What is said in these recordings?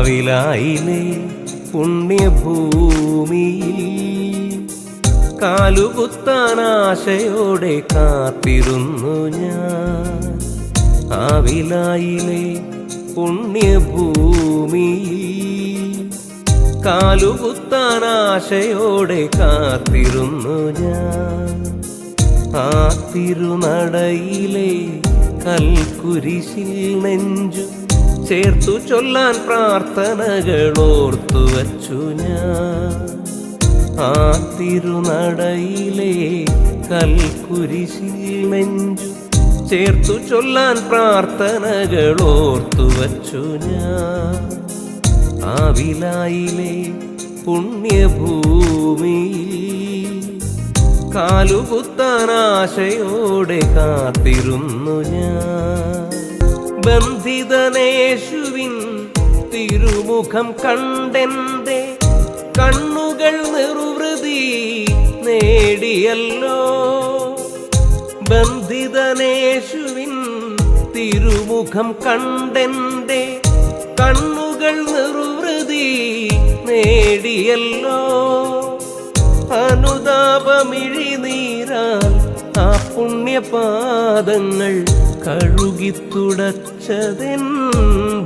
ആവിലായിലെ പുണ്യഭൂമിയിൽ കാലുകുത്താൻ ആശയോടെ കാത്തിരുന്നു ഞാൻ. ആവിലായിലെ പുണ്യഭൂമിയിൽ കാലുകുത്താൻ ആശയോടെ കാത്തിരുന്നു ഞാൻ. ആ തിരുനടയിലെ കൽക്കുരിശിൽ നെഞ്ചു ചേർത്തു ചൊല്ലാൻ പ്രാർത്ഥനകൾ ഓർത്തു വച്ചു ഞാൻ. ആ തിരുനടയിലെ കൽക്കുരിശിൽ നെഞ്ചു ചേർത്തു ചൊല്ലാൻ പ്രാർത്ഥനകൾ ഓർത്തു വച്ചു ഞാൻ. ആവിലായിലെ പുണ്യഭൂമിയിൽ കാലുകുത്താൻ ആശയോടെ കാത്തിരുന്നു ഞാൻ. ബന്ധിതനേശുവിൻ തിരുമുഖം കണ്ടെന്റെ കണ്ണുകൾ നിർവൃതി നേടിയല്ലോ. ബന്ധിതനേശുവിൻ തിരുമുഖം കണ്ടെന്റെ കണ്ണുകൾ നിർവൃതി നേടിയല്ലോ. അനുതാപമിഴിനീരാൽ ആ പുണ്യപാദങ്ങൾ കഴുകിത്തുടച്ചതെൻ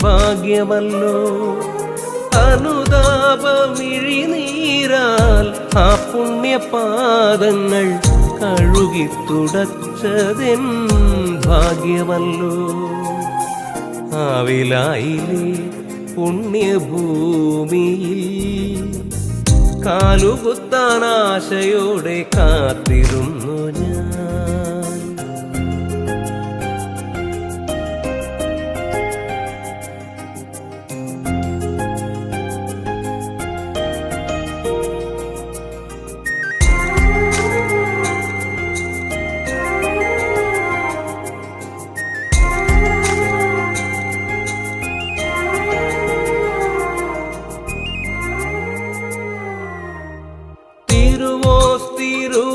ഭാഗ്യമല്ലോ. അനുതാപമിഴിനീരാൽ ആ പുണ്യപാദങ്ങൾ കഴുകിത്തുടച്ചതെൻ ഭാഗ്യമല്ലോ. ആവിലായിലെ പുണ്യഭൂമിയിൽ കാലുകുത്താൻ ആശയോടെ കാത്തിരുന്നു ഞാൻ.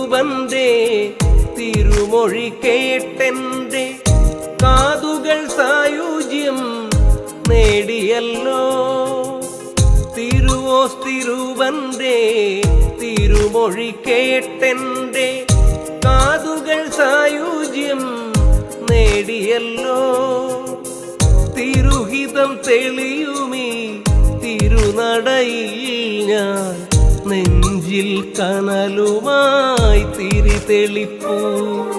തിരുവന്റെ തിരുമൊഴി കേട്ടെന്റെ കാതുകൾ സായുജ്യം നേടിയല്ലോ. തിരുവോസ് തിരുവന്തേ തിരുമൊഴി കേട്ടെന്റെ കാതുകൾ സായുജ്യം നേടിയല്ലോ. തിരുഹിതം തെളിയുമീ തിരുനടയിൽ ഞാൻ നെഞ്ചിൽ കനലുമായി തിരി തെളിപ്പൂ.